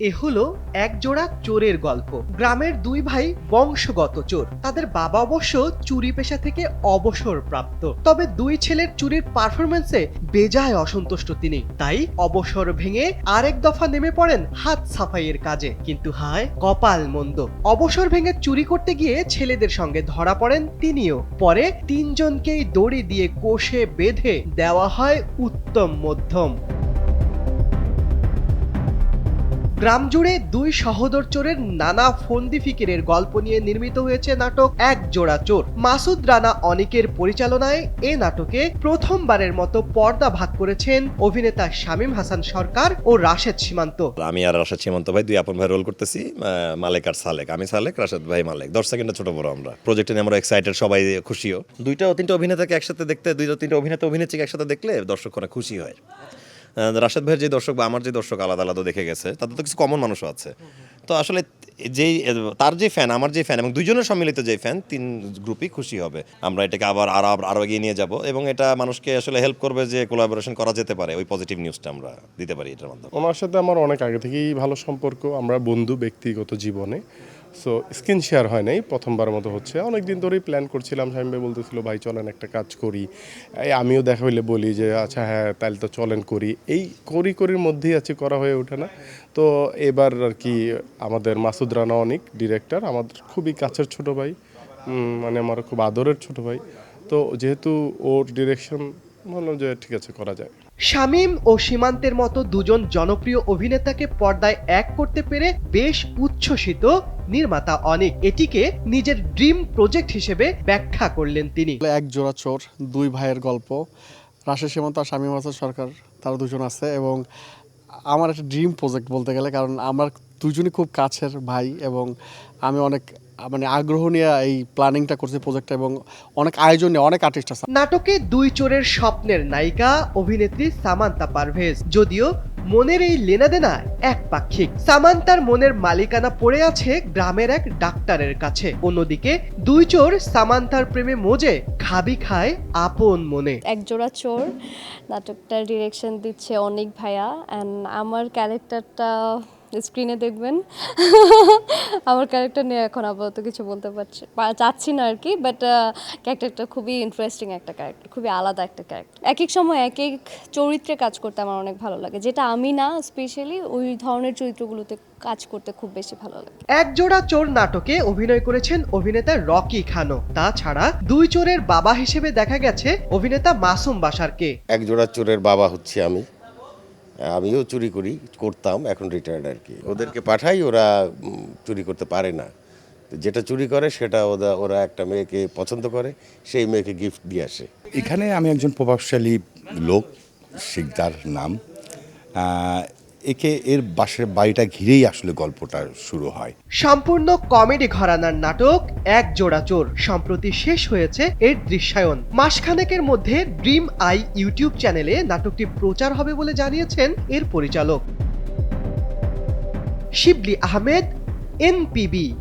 এ হলো এক জোড়া চোরের গল্প। গ্রামের দুই ভাই বংশগত চোর। তাদের বাবা অবশ্য চুরি পেশা থেকে অবসর প্রাপ্ত তবে দুই ছেলের চুরির পারফরমেন্সে বেজায় অসন্তুষ্ট তিনি। তাই অবসর ভেঙে আরেক দফা নেমে পড়েন হাত সাফাইয়ের কাজে। কিন্তু হায়, কপাল মন্দ। অবসর ভেঙে চুরি করতে গিয়ে ছেলেদের সঙ্গে ধরা পড়েন তিনিও। পরে তিনজনকেই দড়ি দিয়ে কোষে বেঁধে দেওয়া হয় উত্তম মধ্যম। গ্রাম জুড়ে দুই সহোদর চোরের নানা ফন্দি ফিকিরের গল্প নিয়ে নির্মিত হয়েছে নাটক এক জোড়া চোর। মাসুদ রানা অনিকের পরিচালনায় এ নাটকে প্রথমবারের মতো পর্দা ভাগ করেছেন অভিনেতা শামীম হাসান সরকার ও রাশেদ সীমান্ত। আমি আর রাশেদ সীমান্ত ভাই দুই আপন ভাই রোল করতেছি মালেক আর সালেক। আমি সালেক, রাশেদ ভাই মালেক। দশ সেকেন্ডে ছোট বড় আমরা। প্রজেক্টে নিয়ে আমরা এক্সাইটেড সবাই খুশিও। দুইটা তিনটা অভিনেতাকে একসাথে দেখতে, দুইটা তিনটা অভিনেতা, অভিনেত্রীকে একসাথে দেখলে দর্শক খুশি হয়। রাশেদ ভাইয়ের যে দর্শক বা আমার যে দর্শক আলাদা আলাদা দেখে গেছে তাদের তো কিছু কমন মানুষও আছে। তো আসলে যেই, তার যে ফ্যান আমার যে ফ্যান এবং দুইজনের সম্মিলিত যে ফ্যান তিন গ্রুপই খুশি হবে। আমরা এটাকে আবার আরও আরও এগিয়ে নিয়ে যাব এবং এটা মানুষকে আসলে হেল্প করবে যে কোলাবোরেশন করা যেতে পারে। ওই পজিটিভ নিউজটা আমরা দিতে পারি এটার মাধ্যমে। ওনার সাথে আমার অনেক আগে থেকেই ভালো সম্পর্ক। আমরা বন্ধু ব্যক্তিগত জীবনে। সো স্ক্রিন শেয়ার হয় নাই, প্রথমবার মতো হচ্ছে। অনেক দিন ধরেই প্ল্যান করছিলাম স্বামী ভাই বলতেছিল, ভাই, চলেন একটা কাজ করি। এই আমিও দেখা হইলে বলি যে আচ্ছা হ্যাঁ তাহলে তো চলেন করি। এই করি করির মধ্যেই আছে, করা হয়ে ওঠে না। তো এবার আর কি, আমাদের মাসুদ রানা অনিক ডিরেক্টর আমাদের খুবই কাছের ছোট ভাই মানে আমার খুব আদরের ছোট ভাই। তো যেহেতু ওর ডিরেকশন বললাম যে, ঠিক আছে, করা যায়। শামীম ও সীমান্তের মতো দুজন জনপ্রিয় অভিনেতাকে পর্দায় এক করতে পেরে বেশ উচ্ছ্বসিত নির্মাতা অনেক এটিকে নিজের ড্রিম প্রজেক্ট হিসেবে ব্যাখ্যা করলেন তিনি। এক জোড়া চোর দুই ভাইয়ের গল্প। রাশেদ সীমান্ত আর স্বামী মাসাদ সরকার তারা দুজন আছে এবং আমার একটা ড্রিম প্রজেক্ট বলতে গেলে কারণ আমার দুজনই খুব কাছের ভাই এবং আমি অনেক মানে আগ্রহ নিয়ে এই প্ল্যানিংটা করছি প্রজেক্টটা এবং অনেক আয়োজন নিয়ে অনেক আর্টিস্ট আছে। নাটকে দুই চোরের স্বপ্নের নায়িকা অভিনেত্রী সামান্তা পারভেজ যদিও মনের এই লেনাদেনা এক পাক্ষিক সামান্তার মনের মালিকানা পড়ে আছে গ্রামের এক ডাক্তারের কাছে। অন্যদিকে, দুই চোর সামান্তার প্রেমে মজে খাবি খায় আপন মনে। একজোড়া চোর, নাটকটার ডিরেকশন দিচ্ছে অনেক ভাইয়া অ্যান্ড আমার ক্যারেক্টারটা স্ক্রিনে দেখবেন। আমার ক্যারেক্টার নিয়ে এখন আপাতত কিছু বলতে পারছি চাচ্ছি না আর কি বাট ক্যারেক্টারটা খুবই ইন্টারেস্টিং একটা ক্যারেক্টার খুবই আলাদা একটা ক্যারেক্টার এক এক সময় এক এক চরিত্রে কাজ করতে আমার অনেক ভালো লাগে যেটা আমি না স্পেশালি ওই ধরনের চরিত্রগুলোতে কাজ করতে খুব বেশি ভালো লাগে। এক জোড়া চোর নাটকে অভিনয় করেছেন অভিনেতা রকি খানও তাছাড়া দুই চোরের বাবা হিসেবে দেখা গেছে অভিনেতা মাসুম বাসারকে এক জোড়া চোরের বাবা হচ্ছে আমি। আমিও চুরি করি করতাম এখন রিটায়ার্ড আর কি। ওদেরকে পাঠাই ওরা চুরি করতে পারে না। তো যেটা চুরি করে সেটা ওরা ওরা একটা মেয়েকে পছন্দ করে সেই মেয়েকে গিফট দিয়ে আসে। এখানে আমি একজন প্রভাবশালী লোক শিকদার নাম। একে এর বাসের বাড়িটা ঘিরেই আসলে গল্পটা শুরু হয়। সম্পূর্ণ কমেডি ঘরানার নাটক, এক জোড়া চোর। সম্প্রতি শেষ হয়েছে এর দৃশ্যায়ন। মাসখানেকের মধ্যে ড্রিম আই ইউটিউব চ্যানেলে নাটকটি প্রচার হবে বলে জানিয়েছেন এর পরিচালক। শিবলি আহমেদ, এনপিবি।